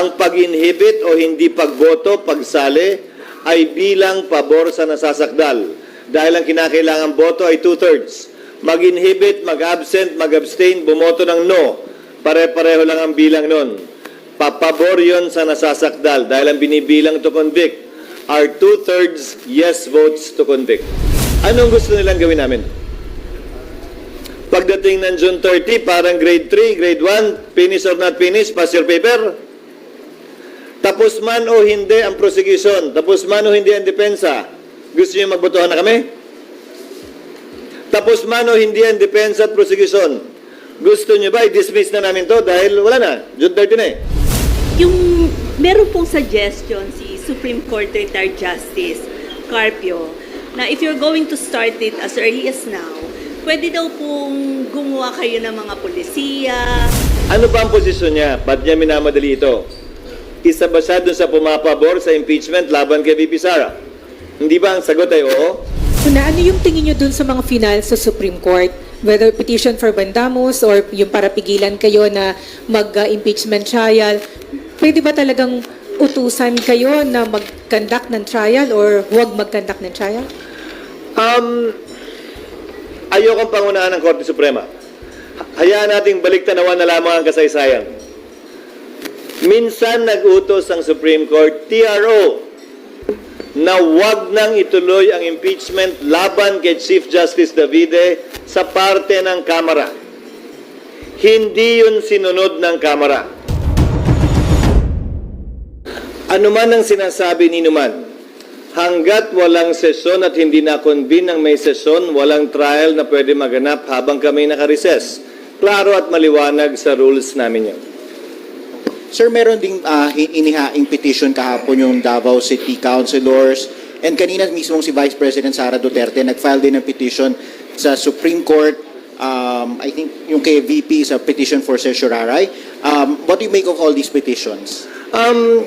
ang pag-inhibit o hindi pagboto, pagsali, ay bilang pabor sa nasasakdal. Dahil ang kinakailangang boto ay two-thirds. Mag-inhibit, mag-absent, mag-abstain, bumoto ng no. Pare-pareho lang ang bilang nun. Papabor yon sa nasasakdal dahil ang binibilang to convict are two-thirds yes votes to convict. Anong gusto nilang gawin namin? Pagdating ng June 30, parang grade 3, grade 1, finish or not finish, pass your paper. Tapos man o hindi ang prosecution, tapos man o hindi ang depensa, gusto niyo magbotohan na kami? Tapos man o hindi ang depensa at prosecution, gusto niyo ba i-dismiss na namin to dahil wala na, June 30 na eh. Yung meron pong suggestion si Supreme Court Retired Justice Carpio na if you're going to start it as early as now, pwede daw pong gumawa kayo ng mga polisiya. Ano ba ang posisyon niya? Ba't niya minamadali ito? Isa ba siya dun sa pumapabor sa impeachment laban kay VP Sara? Hindi ba ang sagot ay oo? Una, ano yung tingin nyo dun sa mga final sa Supreme Court? Whether petition for bandamus or yung para pigilan kayo na mag-impeachment trial, pwede ba talagang utusan kayo na mag-conduct ng trial or huwag mag-conduct ng trial? Um, ayokong pangunahan ng Korte Suprema. Hayaan nating baliktanawan na lamang ang kasaysayan. Minsan nag-utos ang Supreme Court, TRO, na wag nang ituloy ang impeachment laban kay Chief Justice Davide sa parte ng Kamara. Hindi yun sinunod ng Kamara. Ano man ang sinasabi ni Numan, hanggat walang sesyon at hindi na-convene ng may sesyon, walang trial na pwede maganap habang kami nakareses. Klaro at maliwanag sa rules namin yun. Sir, meron ding hi- inihaing petition kahapon yung Davao City Councilors and kanina mismong si Vice President Sara Duterte nag-file din ng petition sa Supreme Court um, I think yung kay VP is a petition for certiorari. Um, what do you make of all these petitions? Um,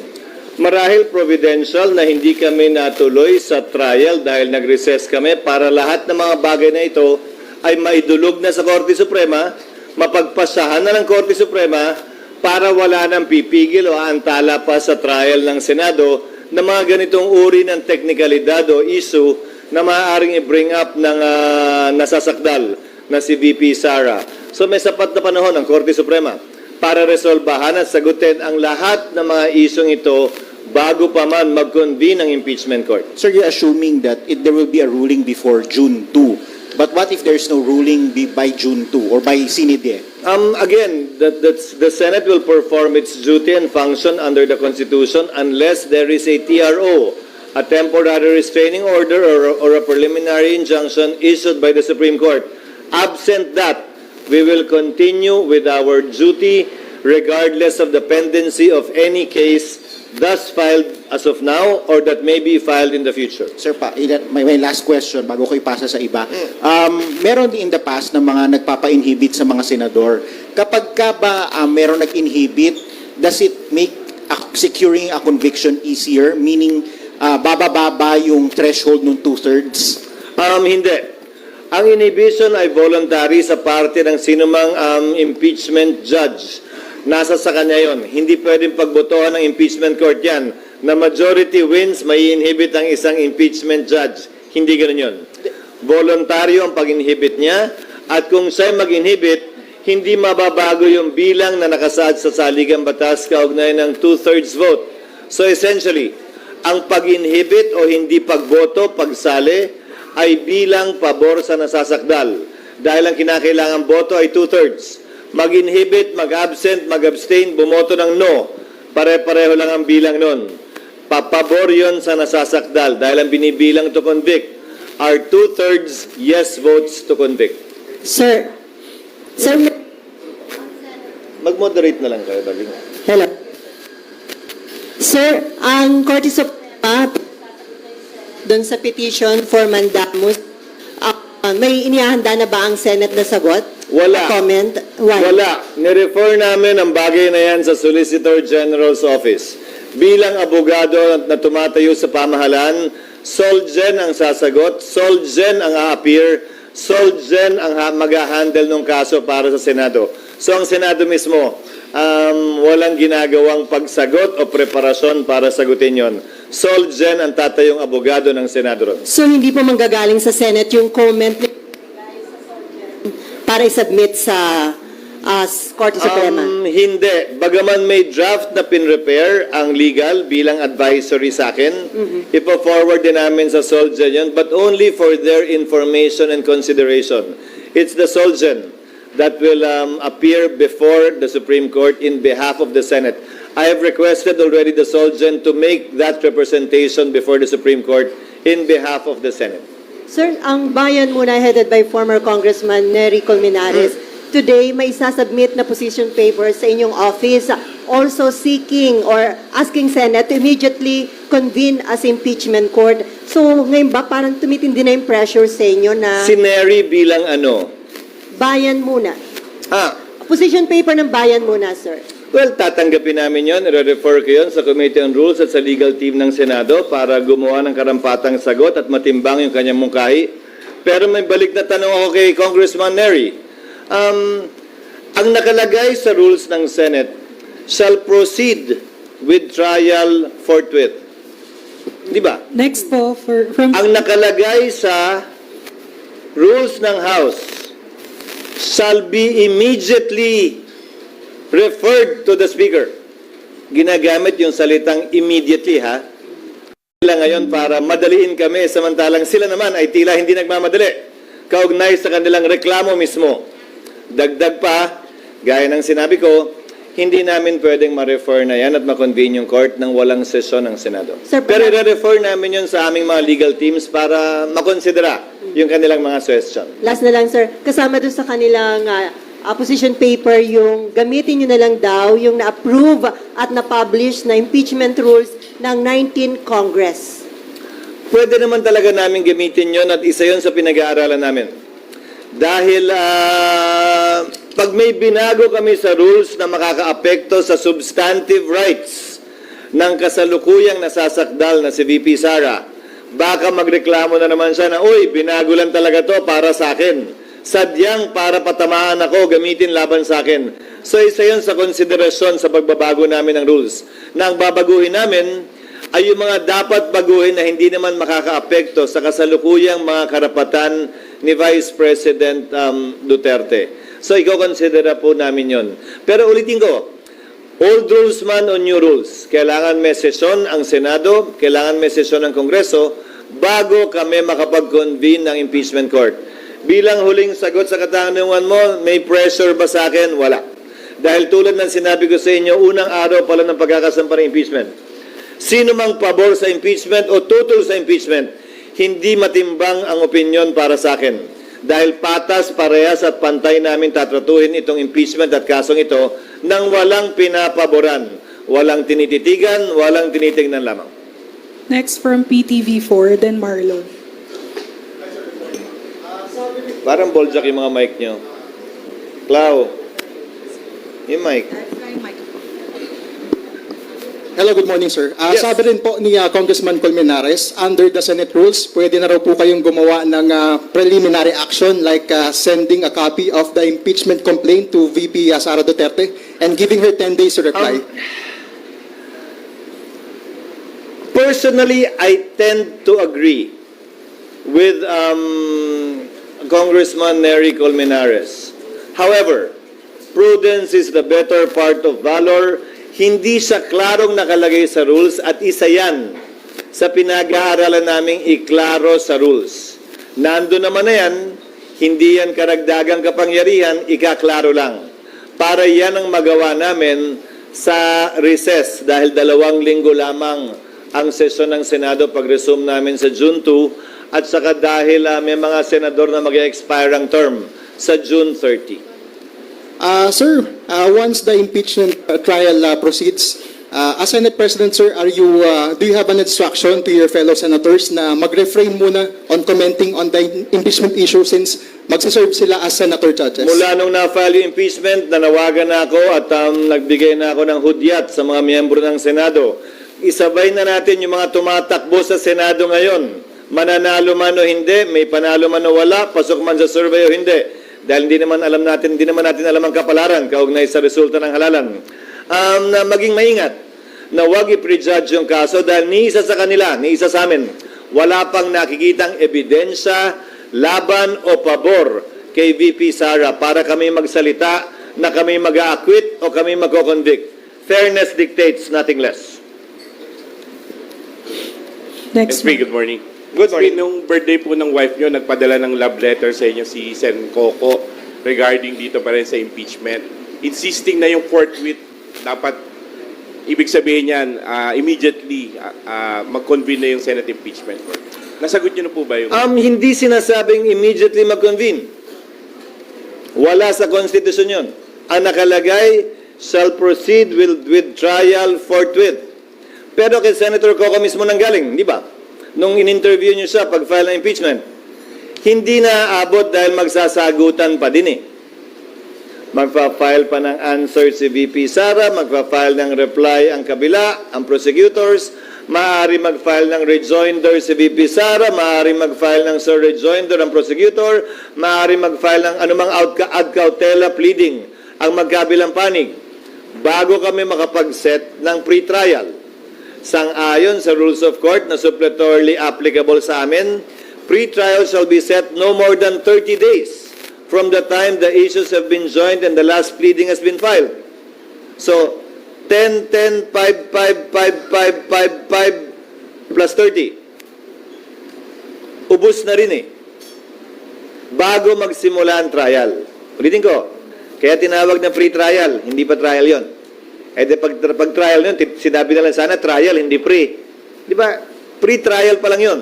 marahil providential na hindi kami natuloy sa trial dahil nag-recess kami para lahat ng mga bagay na ito ay maidulog na sa Korte Suprema, mapagpasahan na ng Korte Suprema para wala nang pipigil o antala pa sa trial ng Senado na mga ganitong uri ng teknikalidad o issue na maaaring i-bring up ng ah, nasasakdal na si VP Sara. So may sapat na panahon ang Korte Suprema para resolbahan at sagutin ang lahat ng mga isyong ito bago pa man mag-convene ang impeachment court. Sir, you're assuming that it, there will be a ruling before June 2. But what if there's no ruling by June 2 or by Sinide? Um, again, that, that's, the Senate will perform its duty and function under the Constitution unless there is a TRO, a temporary restraining order or, or a preliminary injunction issued by the Supreme Court. Absent that, we will continue with our duty regardless of the pendency of any case thus filed as of now or that may be filed in the future. Sir, pa, ilan- may, may last question bago ko ipasa sa iba. Um, meron din in the past na mga nagpapa-inhibit sa mga senador. Kapag ka ba um, meron nag-inhibit, does it make a- securing a conviction easier? Meaning, uh, bababa yung threshold ng two-thirds? Um, hindi. Ang inhibition ay voluntary sa parte ng sinumang um, impeachment judge. Nasa sa kanya yon. Hindi pwedeng pagbotohan ng impeachment court yan. Na majority wins, may inhibit ang isang impeachment judge. Hindi ganun yun. Voluntaryo ang pag-inhibit niya at kung siya mag-inhibit, hindi mababago yung bilang na nakasaad sa saligang batas kaugnay ng two-thirds vote. So essentially, ang pag-inhibit o hindi pagboto, pagsali, ay bilang pabor sa nasasakdal. Dahil ang kinakailangang boto ay two-thirds. Mag-inhibit, mag-absent, mag-abstain, bumoto ng no. Pare-pareho lang ang bilang nun. Papabor yon sa nasasakdal dahil ang binibilang to convict are two-thirds yes votes to convict. Sir, sir, Mag-moderate na lang kayo, darling. hello. Sir, ang Korte Suprema doon sa petition for mandamus, ah, may inihanda na ba ang Senate na sagot? Wala. Comment? Why? Wala. Nirefer namin ang bagay na yan sa Solicitor General's Office. Bilang abogado na tumatayo sa pamahalaan, Solgen ang sasagot, Solgen ang a-appear, Solgen ang ha- mag-handle ng kaso para sa Senado. So ang Senado mismo um, walang ginagawang pagsagot o preparasyon para sagutin yon. Solgen ang tatayong abogado ng Senado ron. So hindi po manggagaling sa Senate yung comment ni para i-submit sa ah, Korte Suprema. Um, hindi. Bagaman may draft na pin-repair ang legal bilang advisory sa akin, ipo-forward din namin sa Solgen yun, but only for their information and consideration. It's the Solgen that will um, appear before the Supreme Court in behalf of the Senate. I have requested already the Solgen to make that representation before the Supreme Court in behalf of the Senate. Sir, ang bayan muna headed by former Congressman Nery Colmenares, today may sasubmit na position paper sa inyong office also seeking or asking Senate to immediately convene as impeachment court. So ngayon ba parang tumitindi na yung pressure sa inyo na Si Neri bilang ano? Bayan muna? Ah, Position paper ng bayan muna, sir. Well, tatanggapin namin yon, i-refer ko yon sa Committee on Rules at sa legal team ng Senado para gumawa ng karampatang sagot at matimbang yung kanyang mungkahi. Pero may balik na tanong ako kay Congressman Neri. Um, ang nakalagay sa rules ng Senate shall proceed with trial forthwith. Di ba? Next po, for, from Ang nakalagay sa rules ng House shall be immediately referred to the Speaker. Ginagamit yung salitang immediately, ha? Sila ngayon para madaliin kami, samantalang sila naman ay tila hindi nagmamadali. Kaugnay sa kanilang reklamo mismo. Dagdag pa, gaya ng sinabi ko, hindi namin pwedeng ma-refer na yan at ma-convene yung court ng walang sesyon ng Senado. Sir, Pero i-refer namin yun sa aming mga legal teams para makonsidera yung kanilang mga suggestion. Last na lang, sir. Kasama doon sa kanilang ah, ah, position paper, yung gamitin nyo na lang daw yung na-approve at na-publish na impeachment rules ng 19 Congress. Pwede naman talaga namin gamitin yon at isa yon sa pinag-aaralan namin. Dahil ah, pag may binago kami sa rules na makakaapekto sa substantive rights ng kasalukuyang nasasakdal na si VP Sara, baka magreklamo na naman siya na, uy, binago lang talaga to para sa akin. Sadyang para patamaan ako, gamitin laban sa akin. So isa yun sa konsiderasyon sa pagbabago namin ng rules. Na ang babaguhin namin ay yung mga dapat baguhin na hindi naman makakaapekto sa kasalukuyang mga karapatan ni Vice President um, Duterte. So, iko-considera po namin yon. Pero ulitin ko, old rules man o new rules, kailangan may sesyon ang Senado, kailangan may sesyon ang Kongreso, bago kami makapag-convene ng impeachment court. Bilang huling sagot sa katanungan mo, may pressure ba sa akin? Wala. Dahil tulad ng sinabi ko sa inyo, unang araw pala ng pagkakasampa ng impeachment, Sino mang pabor sa impeachment o tutol sa impeachment, hindi matimbang ang opinion para sa akin. Dahil patas, parehas at pantay namin tatratuhin itong impeachment at kasong ito nang walang pinapaboran, walang tinititigan, walang tinitingnan lamang. Next from PTV4, then Marlon. Parang boljak yung mga mic nyo. Clau, yung mic. Hello, good morning, sir. Ah, Yes. Sabi rin po ni ah, Congressman Colmenares, under the Senate rules, pwede na raw po kayong gumawa ng ah, preliminary action like ah, sending a copy of the impeachment complaint to VP ah, Sara Duterte and giving her 10 days to reply. Um, Personally, I tend to agree with um, Congressman Nery Colmenares. However, prudence is the better part of valor. Hindi siya klarong nakalagay sa rules at isa yan sa pinag-aaralan naming iklaro sa rules. Nando naman na yan, hindi yan karagdagang kapangyarihan, ikaklaro lang. Para yan ang magawa namin sa recess dahil dalawang linggo lamang ang sesyon ng Senado pag-resume namin sa June 2 at saka dahil ah, may mga senador na mag-expire ang term sa June 30. Ah, sir, ah, once the impeachment ah, trial ah, proceeds, ah, as Senate President, sir, are you, ah, do you have an instruction to your fellow senators na mag-refrain muna on commenting on the impeachment issue since magsiserve sila as senator judges? Mula nung na-file yung impeachment, nanawagan na ako at um, nagbigay na ako ng hudyat sa mga miyembro ng Senado. Isabay na natin yung mga tumatakbo sa Senado ngayon. Mananalo man o hindi, may panalo man o wala, pasok man sa survey o hindi. Dahil hindi naman alam natin, hindi naman natin alam ang kapalaran kaugnay sa resulta ng halalan. Um, na maging maingat na huwag i-prejudge yung kaso dahil ni isa sa kanila, ni isa sa amin, wala pang nakikitang ebidensya, laban o pabor kay VP Sara para kami magsalita na kami mag-acquit o kami mag-convict. Fairness dictates nothing less. Next. SP, good morning. Good morning. SP, nung birthday po ng wife nyo, nagpadala ng love letter sa inyo si Sen Coco regarding dito pa rin sa impeachment. Insisting na yung forthwith dapat ibig sabihin yan, ah, immediately ah, ah, mag-convene na yung Senate impeachment court. Nasagot nyo na po ba yung... Um, hindi sinasabing immediately mag-convene. Wala sa konstitusyon yun. Ang nakalagay, shall proceed with, with trial forthwith. Pero kay Senator Coco mismo nanggaling, di ba? Nung in-interview niyo siya pag-file ng impeachment, hindi na aabot dahil magsasagutan pa din eh. Magpa-file pa ng answer si VP Sara, magpa-file ng reply ang kabila, ang prosecutors, maaari mag-file ng rejoinder si VP Sara, maaari mag-file ng sir rejoinder ang prosecutor, maaari mag-file ng anumang ad cautela pleading ang magkabilang panig bago kami makapag-set ng pre-trial. Sang-ayon sa rules of court na suppletorily applicable sa amin, pre-trial shall be set no more than 30 days from the time the issues have been joined and the last pleading has been filed. So, 10, 10, 5, 5, 5, 5, 5, 5, plus 30. Ubus na rin eh. Bago magsimula ang trial. Ulitin ko, kaya tinawag na free trial, hindi pa trial yon. Eh di pag, pag trial yun, ti- sinabi na lang sana trial, hindi pre. Di ba? Pre-trial pa lang yon.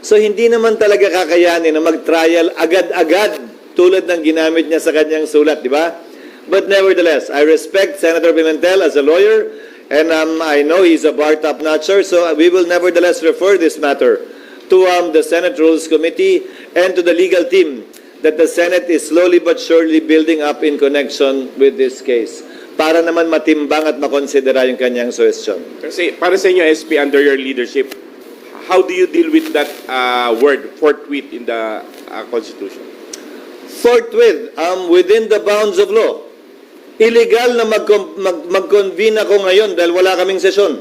So hindi naman talaga kakayanin na mag-trial agad-agad tulad ng ginamit niya sa kanyang sulat, di ba? But nevertheless, I respect Senator Pimentel as a lawyer and um, I know he's a bar top-notcher, so we will nevertheless refer this matter to um, the Senate Rules Committee and to the legal team that the Senate is slowly but surely building up in connection with this case para naman matimbang at makonsidera yung kanyang suggestion. Kasi para sa inyo, SP, under your leadership, how do you deal with that ah, word, forthwith, in the ah, Constitution? forthwith um, within the bounds of law. Illegal na mag- mag- mag-convene ako ngayon dahil wala kaming sesyon.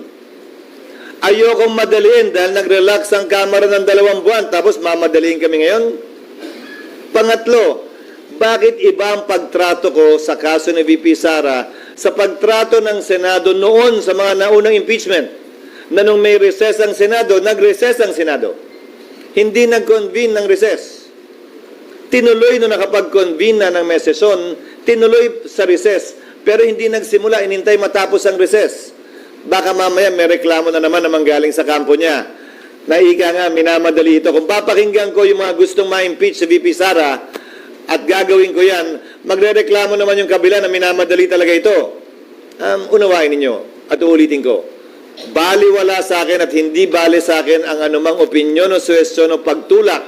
Ayokong madaliin dahil nag-relax ang kamera ng dalawang buwan tapos mamadaliin kami ngayon. Pangatlo, bakit iba ang pagtrato ko sa kaso ni VP Sara sa pagtrato ng Senado noon sa mga naunang impeachment na nung may recess ang Senado, nag-recess ang Senado. Hindi nag-convene ng recess tinuloy nung nakapag-convene na ng may sesyon, tinuloy sa recess. Pero hindi nagsimula, inintay matapos ang recess. Baka mamaya may reklamo na naman na manggaling sa kampo niya. Naika nga, minamadali ito. Kung papakinggan ko yung mga gustong ma-impeach si VP Sara at gagawin ko yan, magre-reklamo naman yung kabila na minamadali talaga ito. Um, unawain ninyo at uulitin ko. Baliwala sa akin at hindi bali sa akin ang anumang opinyon o suwestyon o pagtulak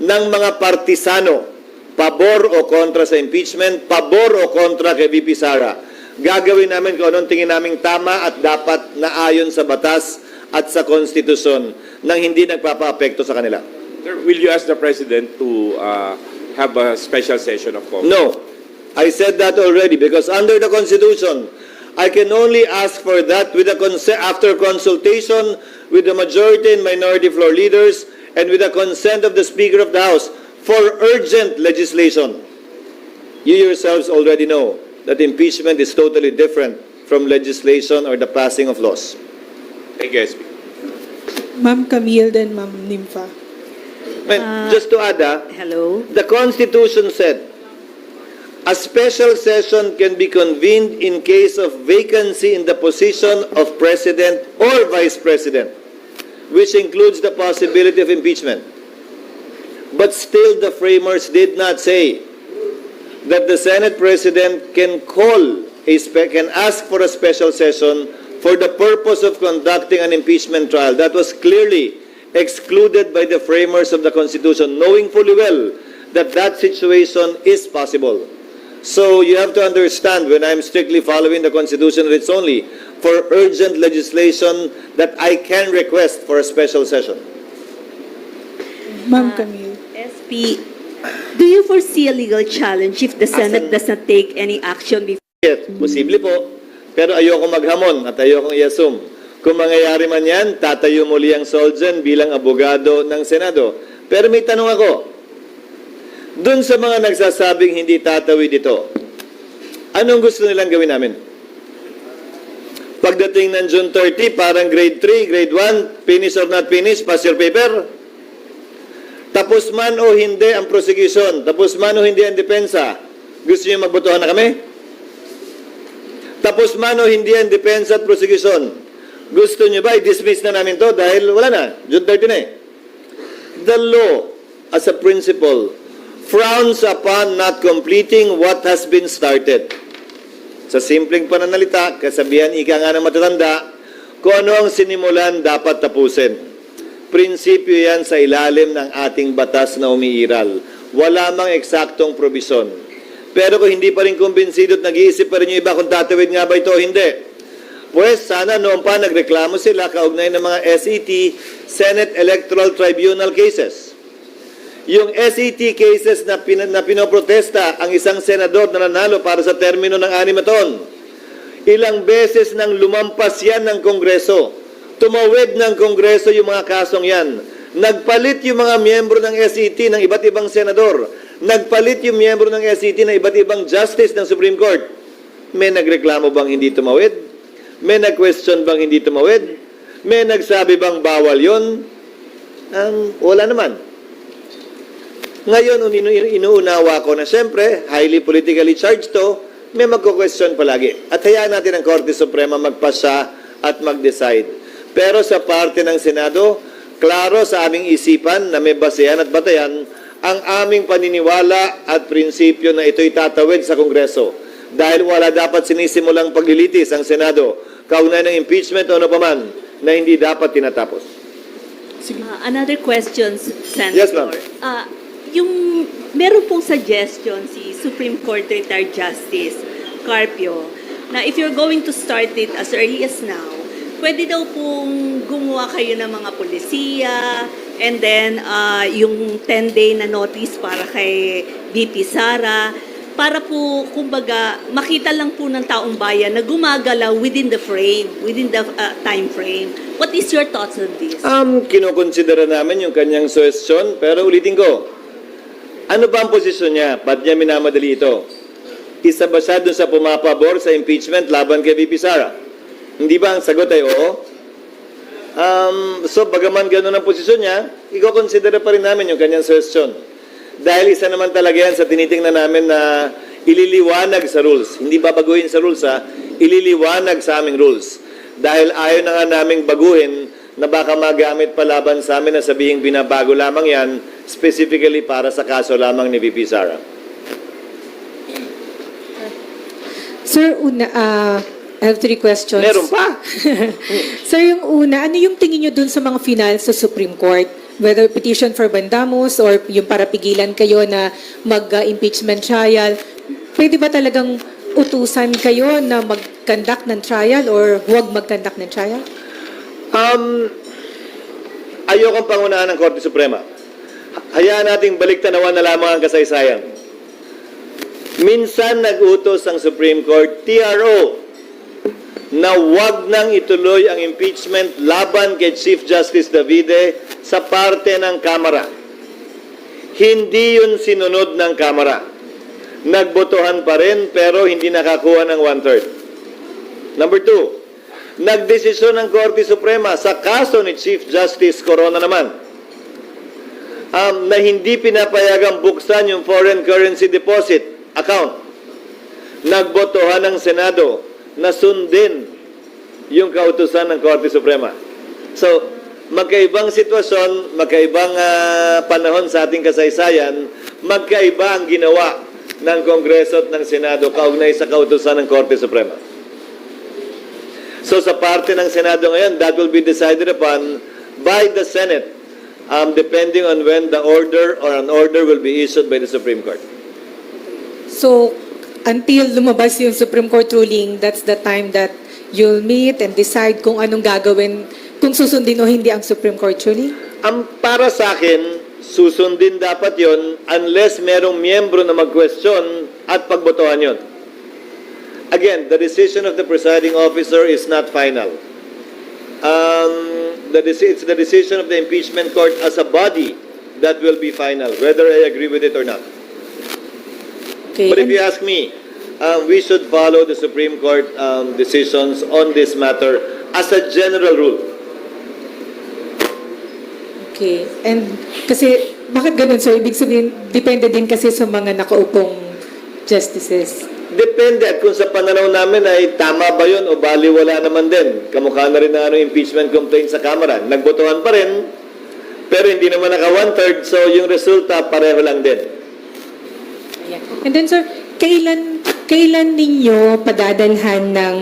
ng mga partisano, pabor o kontra sa impeachment, pabor o kontra kay VP Sara. Gagawin namin kung anong tingin naming tama at dapat na ayon sa batas at sa konstitusyon nang hindi nagpapaapekto sa kanila. Sir, will you ask the President to ah, have a special session of Congress? No. I said that already because under the Constitution, I can only ask for that with a conse- after consultation with the majority and minority floor leaders and with the consent of the Speaker of the House for urgent legislation. You yourselves already know that impeachment is totally different from legislation or the passing of laws. Thank you, SP. Ma'am Camille, then Ma'am Nympha. Well, just to add, ah, Hello? The Constitution said, a special session can be convened in case of vacancy in the position of President or Vice President, which includes the possibility of impeachment. But still, the framers did not say that the Senate President can call a spe- can ask for a special session for the purpose of conducting an impeachment trial. That was clearly excluded by the framers of the Constitution, knowing fully well that that situation is possible. So you have to understand when I'm strictly following the Constitution, it's only for urgent legislation that I can request for a special session. Ma'am Camille. SP, Do you foresee a legal challenge if the Senate does not take any action before? Yes, posible po. Pero ayoko maghamon at ayoko i-assume. Kung mangyayari man yan, tatayo muli ang Solzen bilang abogado ng Senado. Pero may tanong ako. Doon sa mga nagsasabing hindi tatawid ito, anong gusto nilang gawin namin? Pagdating ng June 30, parang grade 3, grade 1, finish or not finish, pass your paper. Tapos man o hindi ang prosecution, tapos man o hindi ang depensa, gusto niyo magbotohan na kami? Tapos man o hindi ang depensa at prosecution, gusto niyo ba i-dismiss na namin to dahil wala na, June 30 na eh. The law, as a principle, frowns upon not completing what has been started. Sa simpleng pananalita, kasabihan ika nga ng matatanda, kung ano ang sinimulan dapat tapusin. Prinsipyo yan sa ilalim ng ating batas na umiiral. Wala mang eksaktong probisyon. Pero kung hindi pa rin kumbinsido at nag-iisip pa rin yung iba kung tatawid nga ba ito o hindi, pues sana noon pa nagreklamo sila kaugnay ng mga SET, Senate Electoral Tribunal cases. Yung SET cases na, pin, na pinoprotesta ang isang senador na nanalo para sa termino ng anim na taon. Ilang beses nang lumampas yan ng Kongreso. Tumawid ng Kongreso yung mga kasong yan. Nagpalit yung mga miyembro ng SET ng iba't ibang senador. Nagpalit yung miyembro ng SET ng iba't ibang justice ng Supreme Court. May nagreklamo bang hindi tumawid? May nag-question bang hindi tumawid? May nagsabi bang bawal yon? Ang wala naman. Ngayon, inu- inu- inuunawa ko na siyempre, highly politically charged to, may magko-question palagi. At hayaan natin ang Korte Suprema magpasa at mag-decide. Pero sa parte ng Senado, klaro sa aming isipan na may basehan at batayan ang aming paniniwala at prinsipyo na ito'y tatawid sa Kongreso. Dahil wala dapat sinisimulang paglilitis ang Senado, kaugnay ng impeachment o ano paman, na hindi dapat tinatapos. Uh, another question, Senator. Yes, ma'am. Uh, yung meron pong suggestion si Supreme Court retired Justice Carpio na if you're going to start it as early as now, pwede daw pong gumawa kayo ng mga polisiya and then uh, yung 10-day na notice para kay VP Sara para po, kumbaga, makita lang po ng taong bayan na gumagalaw within the frame, within the uh, time frame. What is your thoughts on this? Um, kinukonsidera namin yung kanyang suggestion, pero ulitin ko, ano ba ang posisyon niya? Ba't niya minamadali ito? Isa ba siya dun sa pumapabor sa impeachment laban kay VP Sara? Hindi ba ang sagot ay oo? Um, so, bagaman ganun ang posisyon niya, iko-consider pa rin namin yung kanyang suggestion. Dahil isa naman talaga yan sa tinitingnan namin na ililiwanag sa rules. Hindi babaguhin sa rules ha, ililiwanag sa aming rules. Dahil ayaw na nga naming baguhin na baka magamit pa laban sa amin na sabihing binabago lamang yan specifically para sa kaso lamang ni VP Sara. Sir, una, ah, I have three questions. Meron pa? Sir, yung una, ano yung tingin nyo dun sa mga final sa Supreme Court? Whether petition for Bandamos or yung para pigilan kayo na mag-impeachment trial, pwede ba talagang utusan kayo na mag-conduct ng trial or huwag mag-conduct ng trial? Um, ayokong pangunahan ng Korte Suprema. Hayaan nating baliktanawan na lamang ang kasaysayan. Minsan nag-utos ang Supreme Court, TRO, na wag nang ituloy ang impeachment laban kay Chief Justice Davide sa parte ng Kamara. Hindi yun sinunod ng Kamara. Nagbotohan pa rin pero hindi nakakuha ng one-third. Number two, nagdesisyon ng Korte Suprema sa kaso ni Chief Justice Corona naman um, na hindi pinapayagang buksan yung foreign currency deposit account. Nagbotohan ng Senado na sundin yung kautusan ng Korte Suprema. So, magkaibang sitwasyon, magkaibang ah, panahon sa ating kasaysayan, magkaiba ang ginawa ng Kongreso at ng Senado kaugnay sa kautusan ng Korte Suprema. So sa parte ng Senado ngayon, that will be decided upon by the Senate um, depending on when the order or an order will be issued by the Supreme Court. So, until lumabas yung Supreme Court ruling, that's the time that you'll meet and decide kung anong gagawin, kung susundin o hindi ang Supreme Court ruling? Ang para sa akin, susundin dapat yon unless merong miyembro na mag-question at pagbotohan yon. Again, the decision of the presiding officer is not final. Um, the it's the decision of the impeachment court as a body that will be final, whether I agree with it or not. Okay. But if you ask me, um, we should follow the Supreme Court um, decisions on this matter as a general rule. Okay. And kasi, bakit ganun, sir? Ibig sabihin, depende din kasi sa mga nakaupong justices. Depende at kung sa pananaw namin ay tama ba yun o baliwala naman din. Kamukha na rin na ano, impeachment complaint sa Kamara. Nagbotohan pa rin, pero hindi naman naka one-third, so yung resulta pareho lang din. Ayan. And then, sir, kailan, kailan ninyo padadalhan ng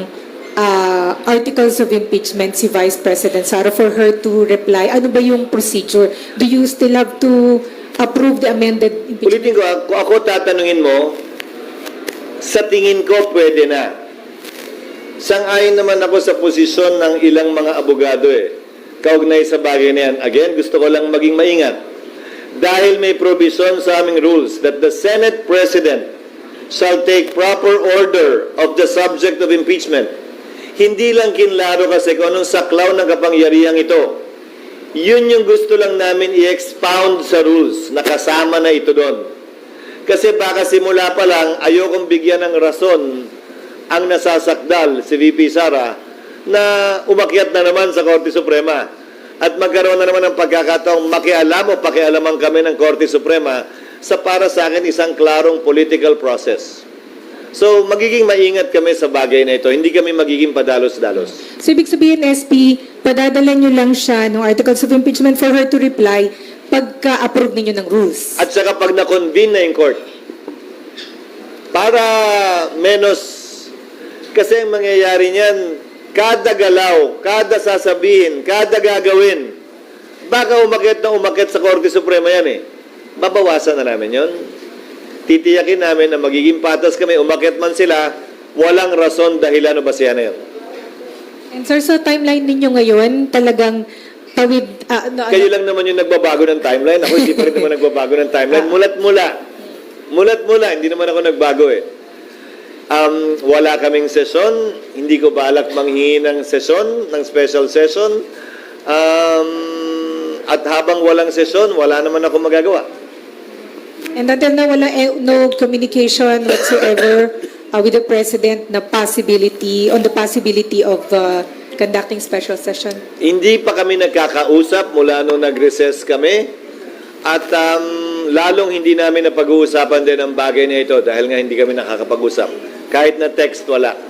ah, articles of impeachment si Vice President Sara for her to reply? Ano ba yung procedure? Do you still have to approve the amended impeachment? Ulitin ko, ako, ako tatanungin mo, sa tingin ko pwede na. Sang-ayon naman ako sa posisyon ng ilang mga abogado eh. Kaugnay sa bagay na yan. Again, gusto ko lang maging maingat. Dahil may provision sa aming rules that the Senate President shall take proper order of the subject of impeachment. Hindi lang kinlaro kasi kung anong saklaw ng kapangyarihang ito. Yun yung gusto lang namin i-expound sa rules. Nakasama na ito doon. Kasi baka simula pa lang, ayokong bigyan ng rason ang nasasakdal si VP Sara na umakyat na naman sa Korte Suprema. At magkaroon na naman ng pagkakataong makialam o pakialaman kami ng Korte Suprema sa para sa akin isang klarong political process. So, magiging maingat kami sa bagay na ito. Hindi kami magiging padalos-dalos. So, ibig sabihin, SP, padadala nyo lang siya ng articles of impeachment for her to reply pagka-approve ninyo ng rules. At saka pag na-convene na yung court, para menos, kasi ang mangyayari niyan, kada galaw, kada sasabihin, kada gagawin, baka umakit na umakit sa Korte Suprema yan eh. Babawasan na namin yon. Titiyakin namin na magiging patas kami, umakit man sila, walang rason dahilan o basihan na yun. And sir, sa timeline ninyo ngayon, talagang tawid, ah, ano, Kayo lang naman yung nagbabago ng timeline. Ako hindi pa rin naman nagbabago ng timeline. Mulat-mula. Mulat-mula. Hindi naman ako nagbago eh. Um, wala kaming session. Hindi ko balak manghingi ng session, ng special session. Um, at habang walang session, wala naman ako magagawa. And until now, wala eh, no communication whatsoever uh, with the President na possibility, on the possibility of uh, conducting special session. Hindi pa kami nagkakausap mula nung nag-recess kami. At um, lalong hindi namin napag-uusapan din ang bagay na ito dahil nga hindi kami nakakapag-usap. Kahit na text, wala.